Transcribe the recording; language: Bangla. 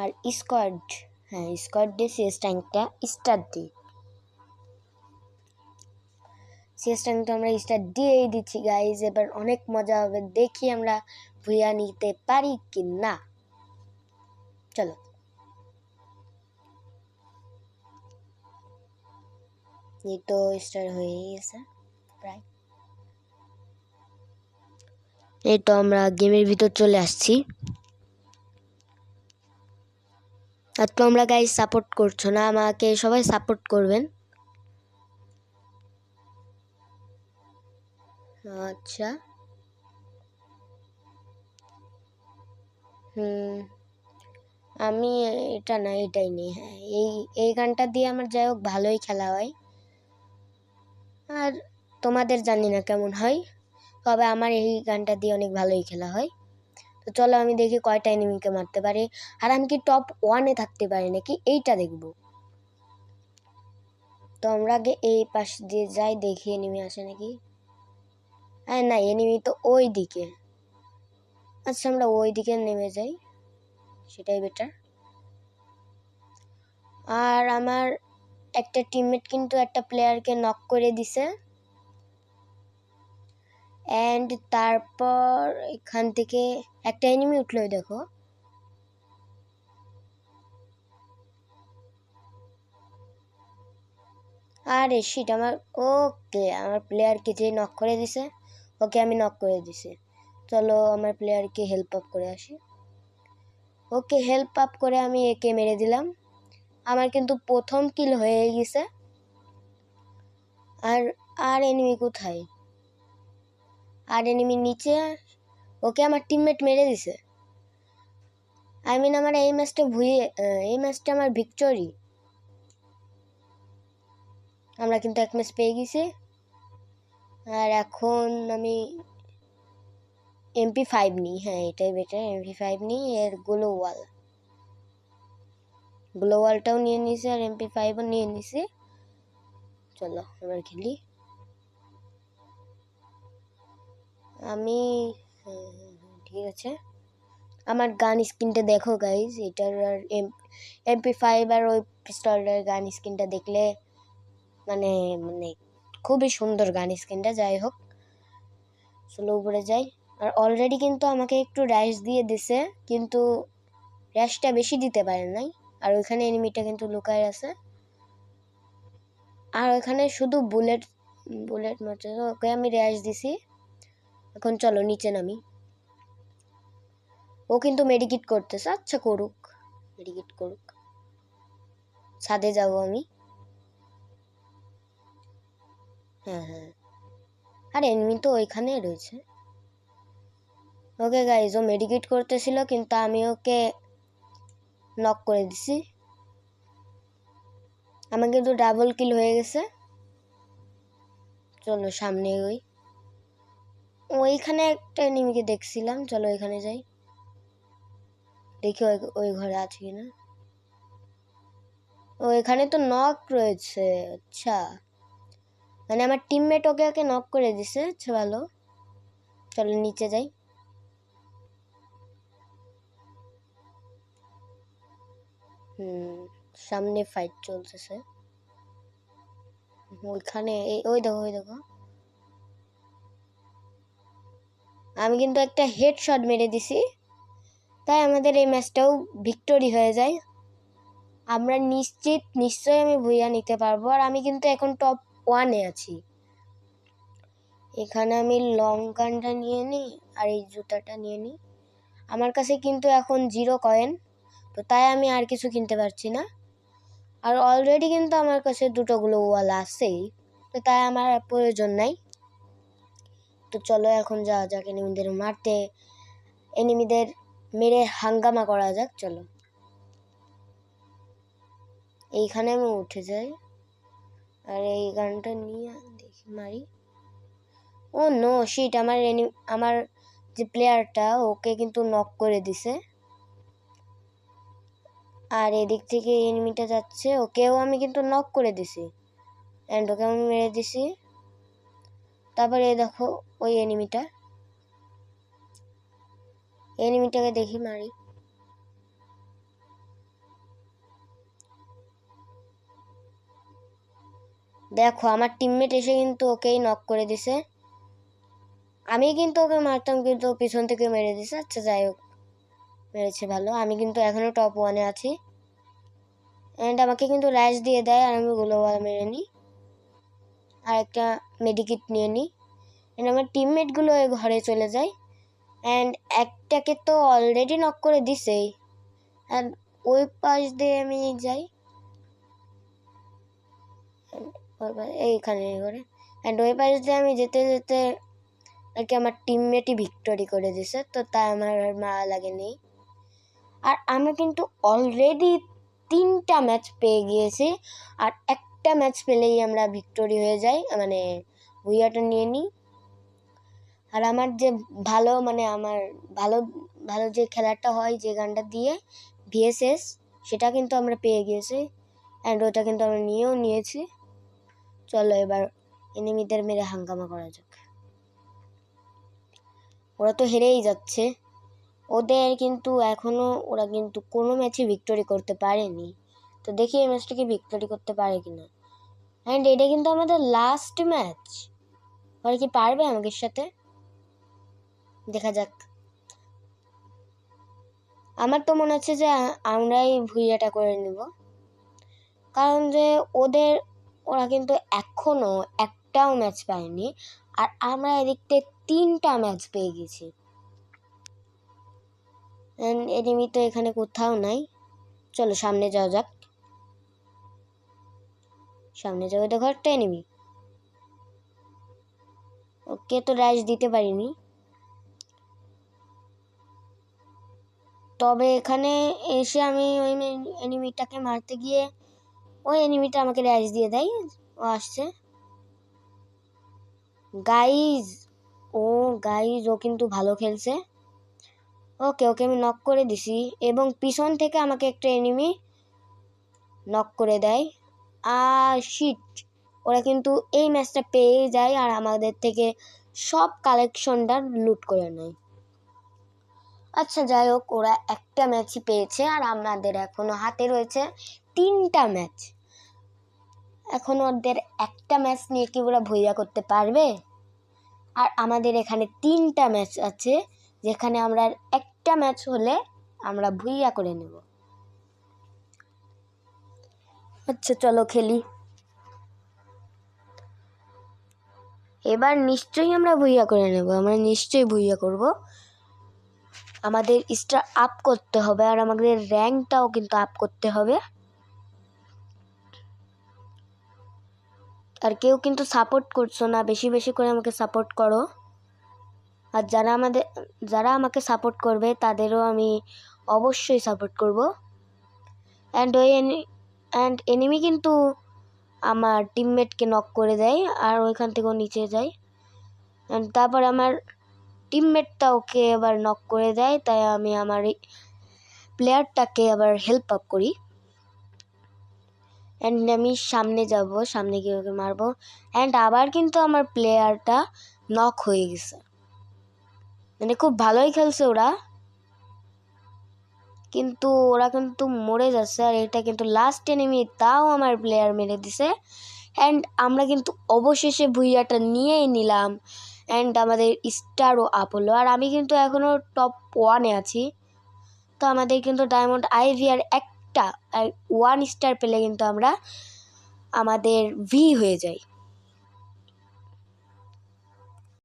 আর স্কোয়াড হ্যাঁ স্কোয়াড দিয়ে সিএস ট্যাঙ্কটা স্টার দিই। সিএস ট্যাঙ্ক তো আমরা স্টার দিয়েই দিচ্ছি গাইজ এবার অনেক মজা হবে, দেখি আমরা ভুইয়া নিতে পারি কি না চলো। এই তো স্টার হয়েই গেছে, প্রায়। এই তো আমরা গেমের ভিতর চলে আসছি। আর তোমরা গাইজ সাপোর্ট করছ না, আমাকে সবাই সাপোর্ট করবেন। আচ্ছা। হুম, আমি এটা না, এটাই নিই হ্যাঁ এই এই গানটা দিয়ে আমার যাই হোক, ভালোই খেলা হয়। আর তোমাদের জানি না কেমন হয়, তবে আমার এই গানটা দিয়ে অনেক ভালোই খেলা হয়। তো চলো আমি দেখি কয়টা এনিমিকে মারতে পারি। আর আমি কি টপ ওয়ানে থাকতে পারি নাকি? এইটা দেখব। তো আমরা আগে এই পাশ দিয়ে যাই, দেখি এনিমি আসে নাকি। হ্যাঁ না এনিমি তো ওই দিকে আচ্ছা আমরা ওই দিকে নেমে যাই। সেটাই বেটার আর আমার একটা টিমমেট কিন্তু একটা প্লেয়ারকে নক করে দিছে। অ্যান্ড তারপর এখান থেকে একটা এনিমি উঠল দেখো। আরে শিট আমার ওকে আমার প্লেয়ারকে যে নক করে দিছে, ওকে আমি নক করে দিছি। চলো আমার প্লেয়ারকে হেল্প আপ করে আসি। ওকে হেল্প আপ করে আমি একে মেরে দিলাম। আমার কিন্তু প্রথম কিল হয়ে গেছে। আর আর এনিমি কোথায়? আর এনিমি নিচে, ওকে আমার টিমমেট মেরে দিছে। আই মিন আমার এই ম্যাচটা ভুয়ে এই ম্যাচটা আমার ভিক্টোরি আমরা কিন্তু এক ম্যাচ পেয়ে গেছি। আর এখন আমি এমপি ফাইভ নিই। হ্যাঁ এটাই বেটার এমপি ফাইভ নিই। এর গ্লো ওয়াল গ্লো ওয়ালটাও নিয়ে নিছি আর এমপি ফাইভও নিয়ে নিছি। চলো, এবার খেলি। আমি ঠিক আছে। আমার গান স্ক্রিনটা দেখো গাইজ এটার আর এম এমপি ফাইভ আর ওই পিস্তলটার গান স্ক্রিনটা দেখলে মানে মানে খুবই সুন্দর গান স্ক্রিনটা, যাই হোক। চলো উপরে যাই। আর অলরেডি কিন্তু আমাকে একটু র্যাশ দিয়ে দিছে, কিন্তু র্যাশটা বেশি দিতে পারে নাই। আর ওইখানে এনিমিটা কিন্তু লুকায় আছে। আর ওইখানে শুধু বুলেট বুলেট মারছে। ওকে আমি র্যাশ দিছি। এখন চলো নিচে নামি। ও কিন্তু মেডিকিট করতেছে আচ্ছা করুক। মেডিকিট করুক। ছাদে যাব আমি। হ্যাঁ হ্যাঁ। আর এমনি তো ওইখানে রয়েছে। ওকে গাইজ ও মেডিকেট করতেছিল, কিন্তু আমি ওকে নক করে দিছি। আমার কিন্তু ডাবল কিল হয়ে গেছে। চলো সামনে ওই ওইখানে একটা এনিমিকে দেখছিলাম। চলো ওইখানে যাই। দেখি ওই ওই ঘরে আছে কিনা। ও, এখানে তো নক রয়েছে। আচ্ছা। মানে আমার টিমমেট ওকে ওকে নক করে দিছে। আচ্ছা ভালো। চলো নিচে যাই। হুম, সামনে ফাইট চলতেছে। ওইখানে ওই দেখো ওই দেখো। আমি কিন্তু একটা হেড শট মেরে দিছি। তাই আমাদের এই ম্যাচটাও ভিক্টোরি হয়ে যায়। আমরা নিশ্চিত, নিশ্চয়ই আমি ভুইয়া নিতে পারব। আর আমি কিন্তু এখন টপ ওয়ানে আছি। এখানে আমি লং গানটা নিয়ে নিই আর এই জুতাটা নিয়ে নিই। আমার কাছে কিন্তু এখন জিরো কয়েন তো তাই আমি আর কিছু কিনতে পারছি না। আর অলরেডি কিন্তু আমার কাছে দুটো ওয়াল আছেই, তো তাই আমার প্রয়োজন নাই। তো চলো এখন যাওয়া যাক এনিমিদের মারতে। এনিমিদের মেরে হাঙ্গামা করা যাক, চলো। এইখানে আমি উঠে যাই। আর এই গানটা নিয়ে দেখি, মারি। ও নো শিট আমার এনি, আমার যে প্লেয়ারটা ওকে কিন্তু নক করে দিছে। আর এদিক থেকে এনিমিটা যাচ্ছে, ওকেও আমি কিন্তু নক করে দিছি। অ্যান্ড ওকে আমি মেরে দিছি। তারপরে এই দেখো ওই এনিমিটা এনিমিটাকে দেখি, মারি। দেখো, আমার টিমমেট এসে কিন্তু ওকেই নক করে দিছে। আমি কিন্তু ওকে মারতাম, কিন্তু পিছন থেকে মেরে দিছে। আচ্ছা যাই হোক, মেরেছে ভালো। আমি কিন্তু এখনও টপ ওয়ানে আছি। অ্যান্ড আমাকে কিন্তু র্যাশ দিয়ে দেয়, আর আমি গোলোবাল মেরে নিই। আর একটা মেডিকিট নিয়ে নিই। অ্যান্ড আমার টিমমেটগুলো ওই ঘরে চলে যায়। অ্যান্ড একটাকে তো অলরেডি নক করে দিছেই। অ্যান্ড ওই পাশ দিয়ে আমি যাই। এইখানে করে অ্যান্ড ওই পাশ দিয়ে আমি যেতে যেতে আর কি আমার টিমমেটই ভিক্টোরি করে দিছে। তো তাই আমার আর মারা লাগেনি আর আমরা কিন্তু অলরেডি তিনটা ম্যাচ পেয়ে গিয়েছি। আর একটা ম্যাচ পেলেই আমরা ভিক্টোরি হয়ে যাই। মানে ভুইয়াটা নিয়ে নিই আর আমার যে ভালো মানে আমার ভালো ভালো যে খেলাটা হয় যে গানটা দিয়ে ভিএসএস সেটা কিন্তু আমরা পেয়ে গিয়েছি। অ্যান্ড ওটা কিন্তু আমরা নিয়েও নিয়েছি। চলো এবার এনিমিদের মেরে হাঙ্গামা করা যাক। ওরা তো হেরেই যাচ্ছে। ওদের কিন্তু এখনও ওরা কিন্তু কোনো ম্যাচে ভিক্টোরি করতে পারেনি। তো দেখি এই ম্যাচটাকে ভিক্টোরি করতে পারে কিনা। অ্যান্ড এটা কিন্তু আমাদের লাস্ট ম্যাচ ওরা কি পারবে আমাদের সাথে? দেখা যাক। আমার তো মনে হচ্ছে যে আমরাই ভুইয়াটা করে নিব। কারণ যে ওদের, ওরা কিন্তু এখনও একটাও ম্যাচ পায়নি। আর আমরা এদিক থেকে তিনটা ম্যাচ পেয়ে গেছি। এনিমি তো এখানে কোথাও নাই। চলো সামনে যাওয়া যাক। সামনে যাব দেখো একটা এনিমি ওকে তো র্যাশ দিতে পারিনি। তবে এখানে এসে আমি ওই এনিমিটাকে মারতে গিয়ে ওই এনিমিটা আমাকে র্যাশ দিয়ে দেয়। ও আসছে। গাইজ ও গাইজ ও কিন্তু ভালো খেলছে। ওকে ওকে আমি নক করে দিছি এবং পিছন থেকে আমাকে একটা এনিমি নক করে দেয়। শিট ওরা কিন্তু এই ম্যাচটা পেয়ে যায় আর আমাদের থেকে সব কালেকশনটা লুট করে নেয়। আচ্ছা যাই হোক, ওরা একটা ম্যাচই পেয়েছে আর আমাদের এখনও হাতে রয়েছে তিনটা ম্যাচ এখন ওদের একটা ম্যাচ নিয়ে কি ওরা ভইয়া করতে পারবে? আর আমাদের এখানে তিনটা ম্যাচ আছে, যেখানে আমরা একটা ম্যাচ হলে আমরা ভুইয়া করে নেব। আচ্ছা চলো খেলি। এবার নিশ্চয়ই আমরা ভুইয়া করে নেব, আমরা নিশ্চয়ই ভুইয়া করব। আমাদের স্টার আপ করতে হবে আর আমাদের র্যাঙ্কটাও কিন্তু আপ করতে হবে। আর কেউ কিন্তু সাপোর্ট করছ না, বেশি বেশি করে আমাকে সাপোর্ট করো। আর যারা আমাদের, যারা আমাকে সাপোর্ট করবে, তাদেরও আমি অবশ্যই সাপোর্ট করব। অ্যান্ড ওই অ্যান্ড এনিমি কিন্তু আমার টিমমেটকে নক করে দেয় আর ওইখান থেকেও নিচে যায়। অ্যান্ড তারপর আমার টিমমেটটা ওকে আবার নক করে দেয়, তাই আমি আমার এই প্লেয়ারটাকে আবার হেল্প আপ করি। অ্যান্ড আমি সামনে যাব, সামনে গিয়ে ওকে মারবো। অ্যান্ড আবার কিন্তু আমার প্লেয়ারটা নক হয়ে গেছে। মানে খুব ভালোই খেলছে ওরা। কিন্তু ওরা কিন্তু মরে যাচ্ছে আর এটা কিন্তু লাস্ট এনিমি তাও আমার প্লেয়ার মেরে দিছে। অ্যান্ড আমরা কিন্তু অবশেষে ভুইয়াটা নিয়েই নিলাম। অ্যান্ড আমাদের স্টারও আপ হলো। আর আমি কিন্তু এখনও টপ ওয়ানে আছি। তো আমাদের কিন্তু ডায়মন্ড আইভিআর একটা, আর ওয়ান স্টার পেলে কিন্তু আমরা আমাদের ভি হয়ে যাই।